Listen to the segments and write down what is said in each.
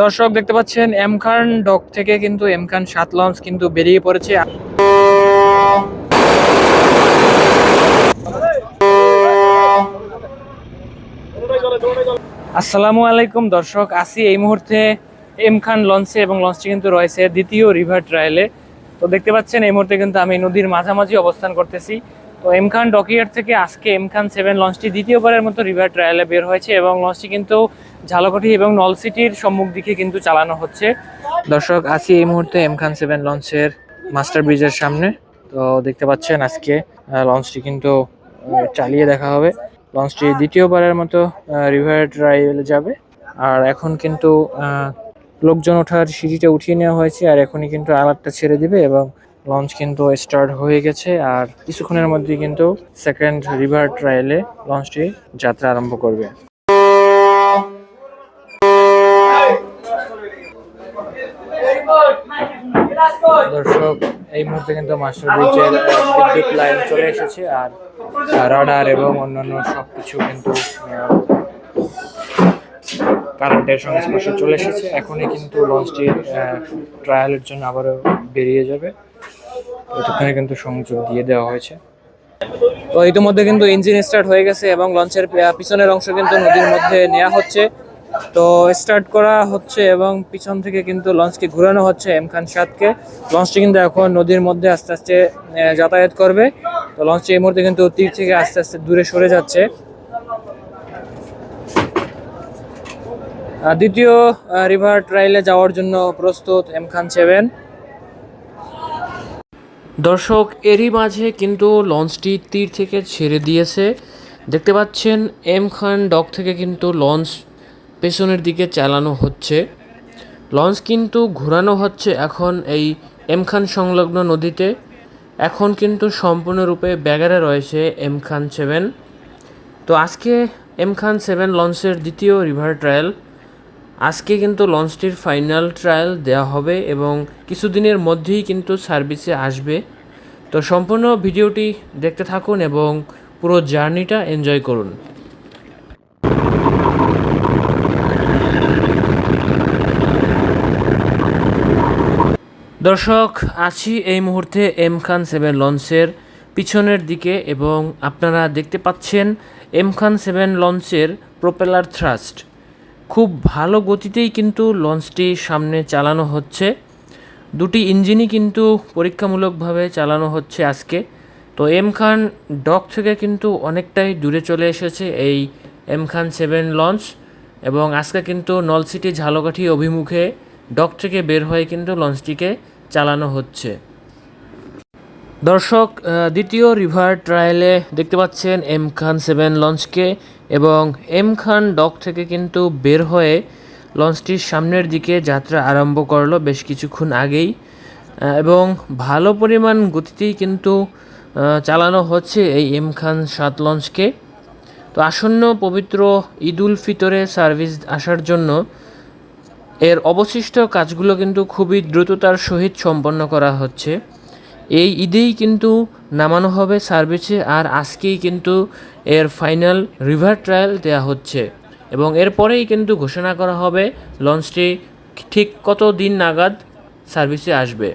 দর্শক, দেখতে পাচ্ছেন এম খান ডক থেকে কিন্তু এম খান সাত লঞ্চ কিন্তু বেরিয়ে পড়েছে। আসসালামু আলাইকুম দর্শক, আসি এই মুহূর্তে এম খান লঞ্চে এবং লঞ্চটি কিন্তু রয়েছে দ্বিতীয় রিভার ট্রায়ালে। তো দেখতে পাচ্ছেন, এই মুহূর্তে কিন্তু আমি নদীর মাঝামাঝি অবস্থান করতেছি। তো এম খান ডকিয়ার্ড থেকে আজকে এম খান সেভেন লঞ্চটি দ্বিতীয়বারের মতো রিভার ট্রায়ালে বের হয়েছে এবং লঞ্চটি কিন্তু ঝালকাঠি এবং নলসিটির সম্মুখ দিকে কিন্তু চালানো হচ্ছে। দর্শক আসি এই মুহূর্তে এম খান সেভেন লঞ্চের মাস্টার ব্রিজের সামনে। তো দেখতে পাচ্ছেন আজকে লঞ্চটি কিন্তু চালিয়ে দেখা হবে। লঞ্চটি দ্বিতীয়বারের মতো রিভার ট্রায়ালে যাবে। আর এখন কিন্তু লোকজন ওঠার সিঁড়িটা উঠিয়ে নেওয়া হয়েছে। আর এখনই কিন্তু আলাদটা ছেড়ে দিবে এবং লঞ্চ কিন্তু স্টার্ট হয়ে গেছে আর কিছুক্ষণের মধ্যেই কিন্তু সেকেন্ড রিভার ট্রায়ালে লঞ্চটি যাত্রা আরম্ভ করবে। দর্শক, এই মুহূর্তে কিন্তু মাস্টার ব্রিজের বিদ্যুৎ লাইন চলে এসেছে আর রাডার এবং অন্যান্য সবকিছু কিন্তু কারেন্টের সংস্পর্শে চলে এসেছে। এখনই কিন্তু লঞ্চটি ট্রায়ালের জন্য আবারও বেরিয়ে যাবে। এতক্ষণে কিন্তু সংযোগ দিয়ে দেওয়া হয়েছে। তো ইতিমধ্যে কিন্তু ইঞ্জিন স্টার্ট হয়ে গেছে এবং লঞ্চের পিছনের অংশ কিন্তু নদীর মধ্যে নেওয়া হচ্ছে। তো স্টার্ট করা হচ্ছে এবং পিছন থেকে কিন্তু লঞ্চকে ঘোরানো হচ্ছে এম খান সাতকে লঞ্চটি কিন্তু এখন নদীর মধ্যে আস্তে আস্তে যাতায়াত করবে। তো লঞ্চটি এই মুহূর্তে কিন্তু তীর থেকে আস্তে আস্তে দূরে সরে যাচ্ছে। দ্বিতীয় রিভার ট্রাইলে যাওয়ার জন্য প্রস্তুত এম খান সেভেন দর্শক, এরই মাঝে কিন্তু লঞ্চটি তীর থেকে ছেড়ে দিয়েছে। দেখতে পাচ্ছেন, এম খান ডক থেকে কিন্তু লঞ্চ পেছনের দিকে চালানো হচ্ছে। লঞ্চ কিন্তু ঘোরানো হচ্ছে এখন এই এম খান সংলগ্ন নদীতে। এখন কিন্তু সম্পূর্ণরূপে ব্যাগারে রয়েছে এম খান সেভেন। তো আজকে এম খান সেভেন লঞ্চের দ্বিতীয় রিভার ট্রায়াল। আজকে কিন্তু লঞ্চটির ফাইনাল ট্রায়াল দেওয়া হবে এবং কিছুদিনের মধ্যেই কিন্তু সার্ভিসে আসবে। তো সম্পূর্ণ ভিডিওটি দেখতে থাকুন এবং পুরো জার্নিটা এনজয় করুন। দর্শক, আছি এই মুহূর্তে এম খান সেভেন লঞ্চের পিছনের দিকে এবং আপনারা দেখতে পাচ্ছেন এম খান সেভেন লঞ্চের প্রোপেলার থ্রাস্ট। খুব ভালো গতিতেই কিন্তু লঞ্চটি সামনে চালানো হচ্ছে। দুটি ইঞ্জিনই কিন্তু পরীক্ষামূলকভাবে চালানো হচ্ছে আজকে। তো এম খান ডক থেকে কিন্তু অনেকটাই দূরে চলে এসেছে এই এম খান সেভেন লঞ্চ এবং আজকে কিন্তু নলসিটি ঝালকাঠি অভিমুখে ডক থেকে বের হয়ে কিন্তু লঞ্চটিকে চালানো হচ্ছে। দর্শক দ্বিতীয় রিভার ট্রায়ালে দেখতে পাচ্ছেন এম খান সেভেন লঞ্চকে এবং এম খান ডক থেকে কিন্তু বের হয়ে লঞ্চটির সামনের দিকে যাত্রা আরম্ভ করল বেশ কিছুক্ষণ আগেই। এবং ভালো পরিমাণ গতিতেই কিন্তু চালানো হচ্ছে এই এম খান সাত লঞ্চকে। তো আসন্ন পবিত্র ঈদ উল ফিতরে সার্ভিস আসার জন্য এর অবশিষ্ট কাজগুলো কিন্তু খুবই দ্রুততার সহিত সম্পন্ন করা হচ্ছে। এই ঈদেই কিন্তু নামানো হবে সার্ভিসে আর আজকেই কিন্তু এর ফাইনাল রিভার ট্রায়াল দেওয়া হচ্ছে। এবং এরপরেই কিন্তু ঘোষণা করা হবে লঞ্চটি ঠিক কত দিন নাগাদ সার্ভিসে আসবে।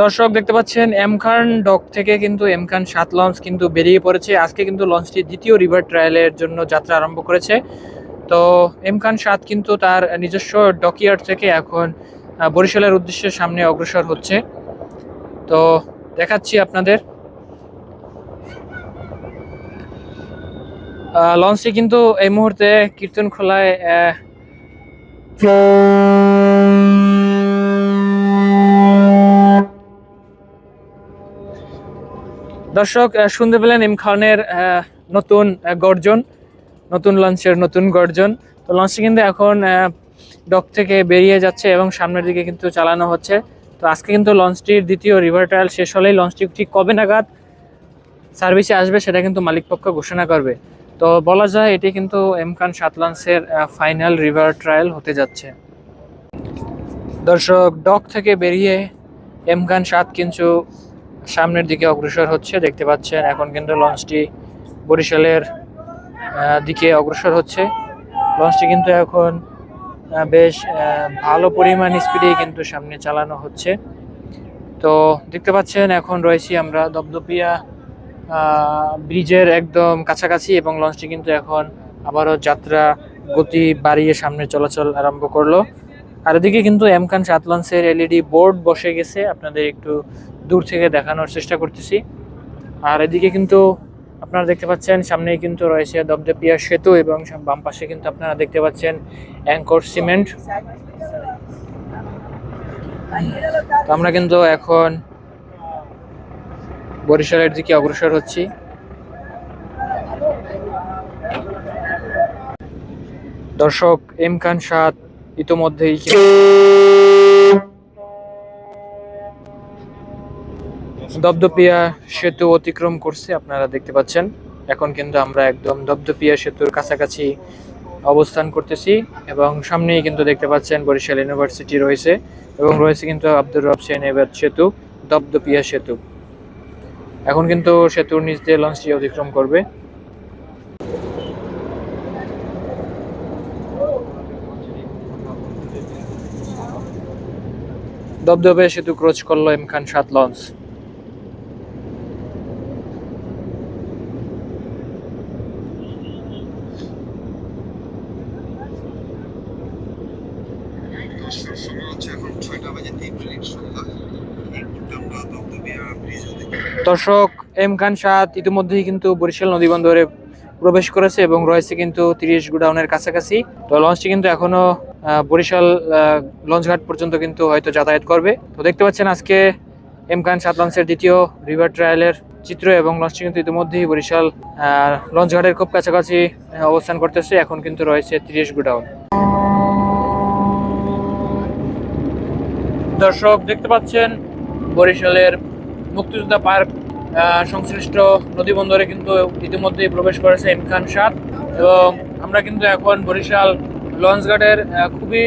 দর্শক, দেখতে পাচ্ছেন, এম খান ডক থেকে কিন্তু এম খান সাত লঞ্চ কিন্তু বেরিয়ে পড়েছে। আজকে কিন্তু লঞ্চটি দ্বিতীয় রিভার ট্রায়ালের জন্য যাত্রা আরম্ভ করেছে। তো এম খান সাত কিন্তু তার নিজস্ব ডকিয়ার্ড থেকে এখন বরিশালের উদ্দেশ্যে সামনে অগ্রসর হচ্ছে। তো দেখাচ্ছি আপনাদের। লঞ্চটি কিন্তু এই মুহূর্তে কীর্তন খোলায় দর্শক শুনতে পেলেন এম খানের আহ, নতুন গর্জন নতুন লঞ্চের নতুন গর্জন। তো লঞ্চটি কিন্তু এখন ডক থেকে বেরিয়ে যাচ্ছে এবং সামনের দিকে কিন্তু চালানো হচ্ছে। তো আজকে কিন্তু লঞ্চটির দ্বিতীয় রিভার ট্রায়াল শেষ হলেই লঞ্চটি ঠিক কবে নাগাদ সার্ভিসে আসবে সেটা কিন্তু মালিকপক্ষ ঘোষণা করবে। তো বলা যায় এটি কিন্তু এম খান সাত লঞ্চের ফাইনাল রিভার ট্রায়াল হতে যাচ্ছে। দর্শক ডক থেকে বেরিয়ে এম খান সাত কিন্তু সামনের দিকে অগ্রসর হচ্ছে। দেখতে পাচ্ছেন, এখন কিন্তু লঞ্চটি বরিশালের দিকে অগ্রসর হচ্ছে। লঞ্চটি কিন্তু এখন বেশ ভালো পরিমাণ স্পিডেই কিন্তু সামনে চালানো হচ্ছে। তো দেখতে পাচ্ছেন, এখন রয়েছি আমরা দপদপিয়া ব্রিজের একদম কাছাকাছি এবং লঞ্চটি কিন্তু এখন আবারও যাত্রা গতি বাড়িয়ে সামনে চলাচল আরম্ভ করল। আর এদিকে কিন্তু এমকান সাত লঞ্চের এলইডি বোর্ড বসে গেছে। আপনাদের একটু দূর থেকে দেখানোর চেষ্টা করতেছি। আর এদিকে কিন্তু আপনারা দেখতে পাচ্ছেন, সামনেই কিন্তু রয়েছে দপদপিয়া সেতু এবং বাম পাশে কিন্তু আপনারা দেখতে পাচ্ছেন অ্যাঙ্কর সিমেন্ট। তো আমরা কিন্তু এখন বরিশালের দিকে অগ্রসর হচ্ছি। দর্শক, এম খান সাদ ইতোমধ্যেই দপদপিয়া সেতু অতিক্রম করছে, আপনারা দেখতে পাচ্ছেন। এখন কিন্তু আমরা একদম দপদপিয়া সেতুর কাছাকাছি অবস্থান করতেছি এবং সামনেই কিন্তু দেখতে পাচ্ছেন বরিশাল ইউনিভার্সিটি রয়েছে এবং রয়েছে কিন্তু আব্দুর রব সেন এবার সেতু দপদপিয়া সেতু। এখন কিন্তু সেতুর নিচ দিয়ে লঞ্চটি অতিক্রম করবে। দপদপে সেতু ক্রোচ করল এম খান সাত লঞ্চ দর্শক সময় হচ্ছে এখন ছয়টা বাজে তিন মিনিট সন্ধ্যা এই মুহূর্তে আমরা দমদমিয়া ব্রিজ দর্শক, এম খান সাত ইতিমধ্যেই কিন্তু বরিশাল নদী বন্দরে প্রবেশ করেছে এবং রয়েছে কিন্তু তিরিশ গোডাউনের কাছাকাছি। তো লঞ্চটি কিন্তু এখনও বরিশাল লঞ্চঘাট পর্যন্ত কিন্তু হয়তো যাতায়াত করবে। তো দেখতে পাচ্ছেন আজকে এম খান সাত লঞ্চের দ্বিতীয় রিভার ট্রায়ালের চিত্র এবং লঞ্চটি কিন্তু ইতিমধ্যেই বরিশাল লঞ্চঘাটের খুব কাছাকাছি অবস্থান করতেছে। এখন কিন্তু রয়েছে তিরিশ গোডাউন। দর্শক, দেখতে পাচ্ছেন বরিশালের মুক্তিযোদ্ধা পার্ক সংশ্লিষ্ট নদী বন্দরে কিন্তু ইতিমধ্যেই প্রবেশ করেছে এম খান সাত এবং আমরা কিন্তু এখন বরিশাল লঞ্চঘাটের খুবই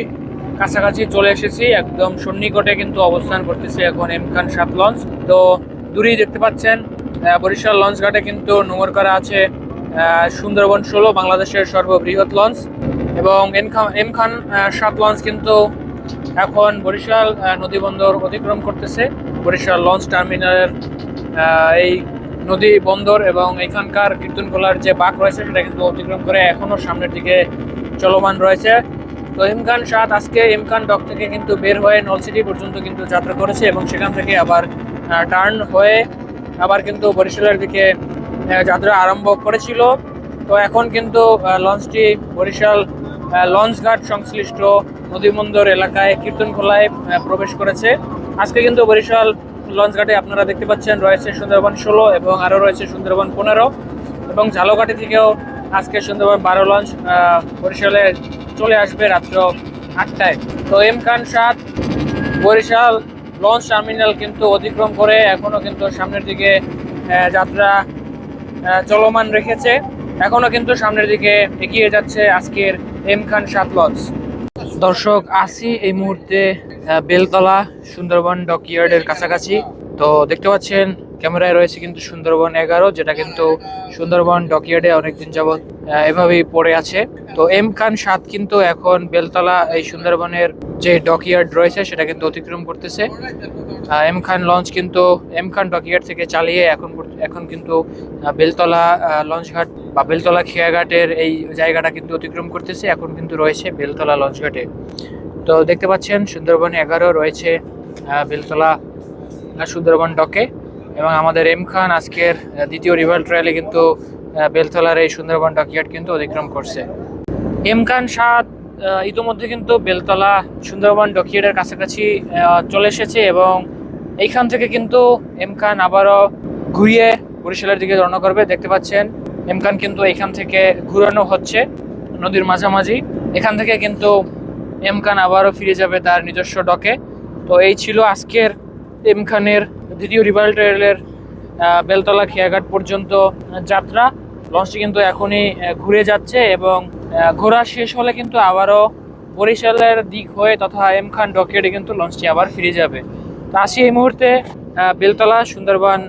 কাছাকাছি চলে এসেছি একদম সন্নিকটে কিন্তু অবস্থান করতেছে এখন এম খান সাত লঞ্চ। তো দূরেই দেখতে পাচ্ছেন বরিশাল লঞ্চঘাটে কিন্তু নোংর করা আছে সুন্দরবন ষোলো বাংলাদেশের সর্ববৃহৎ লঞ্চ এবং এম খান এম খান আহ, সাত লঞ্চ কিন্তু এখন বরিশাল আহ, নদী বন্দর অতিক্রম করতেছে। বরিশাল লঞ্চ টার্মিনালের এই নদী বন্দর এবং এখানকার কীর্তনখোলার যে বাঁক রয়েছে সেটা কিন্তু অতিক্রম করে এখনও সামনের দিকে চলমান রয়েছে। তো ইমখান সাত আজকে ইমখান ডক থেকে কিন্তু বের হয়ে নলসিটি পর্যন্ত কিন্তু যাত্রা করেছে এবং সেখান থেকে আবার টার্ন হয়ে আবার কিন্তু বরিশালের দিকে যাত্রা আরম্ভ করেছিল। তো এখন কিন্তু লঞ্চটি বরিশাল লঞ্চঘাট সংশ্লিষ্ট নদীবন্দর এলাকায় কীর্তনখোলায় প্রবেশ করেছে। আজকে কিন্তু বরিশাল লঞ্চঘাটে আপনারা দেখতে পাচ্ছেন রয়েছে সুন্দরবন ষোলো এবং আরও রয়েছে সুন্দরবন পনেরো এবং ঝালকাঠি থেকেও আজকে সুন্দরবন বারো লঞ্চ বরিশালে চলে আসবে রাত্র আটটায়। তো এম খান সাত বরিশাল লঞ্চ টার্মিনাল কিন্তু অতিক্রম করে এখনও কিন্তু সামনের দিকে যাত্রা চলমান রেখেছে। এখনও কিন্তু সামনের দিকে এগিয়ে যাচ্ছে আজকের এম খান সাত লঞ্চ। দর্শক, আসি এই মুহূর্তে বেলতলা, সুন্দরবন ডকইয়ার্ডের কাছাকাছি। তো দেখতে পাচ্ছেন, ক্যামেরায় রয়েছে কিন্তু সুন্দরবন এগারো, যেটা কিন্তু সুন্দরবন ডকইয়ার্ডে অনেকদিন যাবৎ এভাবেই পড়ে আছে। তো এম খান সাত কিন্তু এখন বেলতলা, এই সুন্দরবনের যে ডকইয়ার্ড রয়েছে, সেটা কিন্তু অতিক্রম করতেছে। এম খান লঞ্চ কিন্তু, এম খান ডকইয়ার্ড থেকে চালিয়ে এখন এখন কিন্তু বেলতলা লঞ্চঘাট বা বেলতলা খেয়াঘাটের এই জায়গাটা কিন্তু অতিক্রম করতেছে। এখন কিন্তু রয়েছে বেলতলা লঞ্চঘাটে। তো দেখতে পাচ্ছেন সুন্দরবন এগারো রয়েছে বেলতলা সুন্দরবন ডকে। এবং আমাদের এম খান আজকের দ্বিতীয় রিভার ট্রায়ালে কিন্তু বেলতলার এই সুন্দরবন ডকইয়ার্ড কিন্তু অতিক্রম করছে। এম খান সাত ইতোমধ্যে কিন্তু বেলতলা সুন্দরবন ডকিয়ার্ডের কাছাকাছি চলে এসেছে এবং এইখান থেকে কিন্তু এম খান আবারও ঘুরিয়ে বরিশালের দিকে রওনা করবে। দেখতে পাচ্ছেন, এম খান কিন্তু এখান থেকে ঘুরানো হচ্ছে নদীর মাঝামাঝি। এখান থেকে কিন্তু এম খান আবারও ফিরে যাবে তার নিজস্ব ডকে। তো এই ছিল আজকের এম খানের দ্বিতীয় রিভার ট্রেলের বেলতলা খেয়াঘাট পর্যন্ত যাত্রা। লঞ্চটি কিন্তু এখনই ঘুরে যাচ্ছে এবং ঘোরা শেষ হলে কিন্তু আবারও বরিশালের দিক হয়ে তথা এম খান কিন্তু লঞ্চটি আবার ফিরে যাবে। তো আসি এই মুহূর্তে বেলতলা সুন্দরবন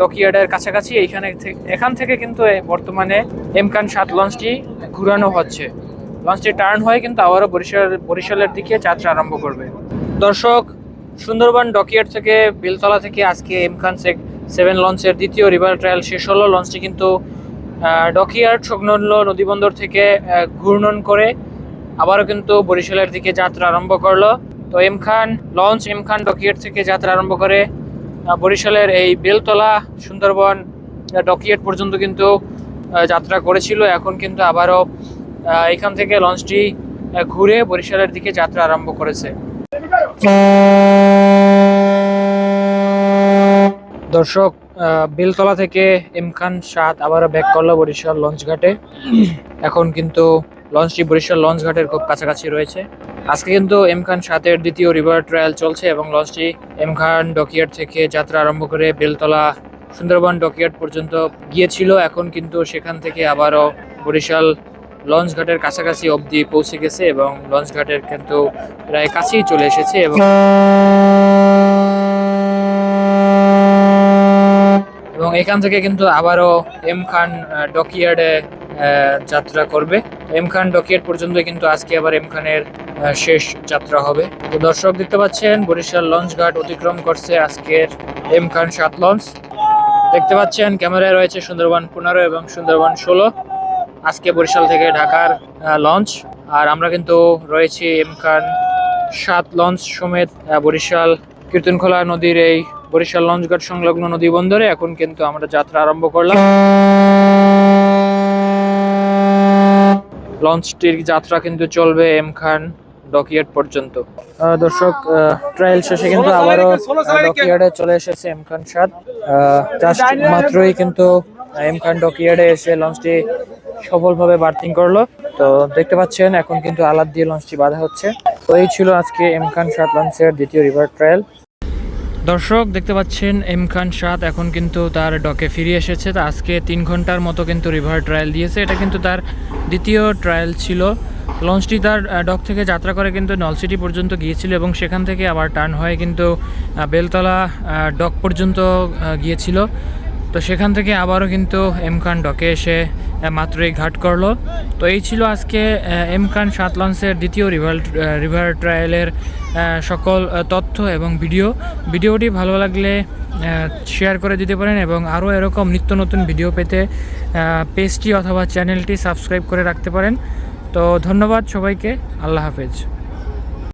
ডকিয়ার্ডের কাছাকাছি। এইখানে এখান থেকে কিন্তু বর্তমানে এম খান সাত লঞ্চটি ঘুরানো হচ্ছে। লঞ্চটি টার্ন হয়ে কিন্তু আবারও বরিশাল, বরিশালের দিকে যাত্রা আরম্ভ করবে। দর্শক, সুন্দরবন ডকিয়ার্ড থেকে বেলতলা থেকে আজকে এমখান সেক সেভেন লঞ্চের দ্বিতীয় রিভার ট্রায়াল শেষ হলো। লঞ্চটি কিন্তু ডকিয়ার্ড সংলগ্ন নদীবন্দর থেকে ঘূর্ণন করে আবারও কিন্তু বরিশালের দিকে যাত্রা আরম্ভ করল। তো M Khan launch M Khan থেকে যাত্রা আরম্ভ করে বরিশালের এই বেলতলা, সুন্দরবন ডকিয়ার্ড পর্যন্ত কিন্তু যাত্রা করেছিল। এখন কিন্তু আবারও এখান থেকে লঞ্চটি ঘুরে বরিশালের দিকে যাত্রা আরম্ভ করেছে। দর্শক বেলতলা থেকে এম খান সাত আবারও ব্যাক করল বরিশাল লঞ্চ ঘাটে। এখন কিন্তু লঞ্চটি বরিশাল লঞ্চ ঘাটের খুব কাছাকাছি রয়েছে। আজকে কিন্তু এম খান সাতের দ্বিতীয় রিভার ট্রায়াল চলছে এবং লঞ্চটি এম খান ডকিয়ার্ড থেকে যাত্রা আরম্ভ করে বেলতলা, সুন্দরবন ডকিয়ার্ড পর্যন্ত গিয়েছিল। এখন কিন্তু সেখান থেকে আবারও বরিশাল লঞ্চ ঘাটের কাছাকাছি অবধি পৌঁছে গেছে এবং লঞ্চ ঘাটের কিন্তু প্রায় কাছেই চলে এসেছে এবং এবং এখান থেকে কিন্তু আবারও এম খান আহ, যাত্রা করবে। এম খান ডকইয়ার্ড পর্যন্ত কিন্তু আজকে আবার এম খানের শেষ যাত্রা হবে। তো দর্শক দেখতে পাচ্ছেন বরিশাল লঞ্চ ঘাট অতিক্রম করছে আজকের এম খান সাত লঞ্চ। দেখতে পাচ্ছেন ক্যামেরায় রয়েছে সুন্দরবন পনেরো এবং সুন্দরবন ষোলো। আজকে বরিশাল থেকে ঢাকার লঞ্চ। আর আমরা কিন্তু রয়েছি এম খান সাত লঞ্চ সমেত বরিশাল কীর্তনখোলা নদীর এই বরিশাল লঞ্চঘাট সংলগ্ন নদী বন্দরে। এখন কিন্তু আমরা যাত্রা আরম্ভ করলাম। লঞ্চটির যাত্রা কিন্তু চলবে এম খান ডকিয়ার্ড পর্যন্ত। দর্শক ট্রায়াল শেষে কিন্তু আবারও ডকিয়ার্ডে চলে এসেছে এম খান সাত। জাস্ট মাত্রই কিন্তু এম খান ডকিয়ার্ডে এসে লঞ্চটি সফলভাবে বার্থিং করল। তো দেখতে পাচ্ছেন, এখন কিন্তু আলাদ দিয়ে লঞ্চটি বাঁধা হচ্ছে। তো এই ছিল আজকে এম খান সাত লঞ্চের দ্বিতীয় রিভার ট্রায়াল দর্শক, দেখতে পাচ্ছেন এম খান সাত এখন কিন্তু তার ডকে ফিরে এসেছে। তা আজকে তিন ঘণ্টার মতো কিন্তু রিভার ট্রায়াল দিয়েছে। এটা কিন্তু তার দ্বিতীয় ট্রায়াল ছিল। লঞ্চটি তার ডক থেকে যাত্রা করে কিন্তু নলসিটি পর্যন্ত গিয়েছিল এবং সেখান থেকে আবার টার্ন হয়ে কিন্তু বেলতলা ডক পর্যন্ত গিয়েছিল। তো সেখান থেকে আবারও কিন্তু এম খান ডকে এসে মাত্রই ঘাট করল। তো এই ছিল আজকে এম খান সাত লঞ্চের দ্বিতীয় রিভার রিভার ট্রায়ালের সকল তথ্য এবং ভিডিও। ভিডিওটি ভালো লাগলে শেয়ার করে দিতে পারেন এবং আরও এরকম নিত্য নতুন ভিডিও পেতে পেজটি অথবা চ্যানেলটি সাবস্ক্রাইব করে রাখতে পারেন। তো ধন্যবাদ সবাইকে, আল্লাহ হাফেজ।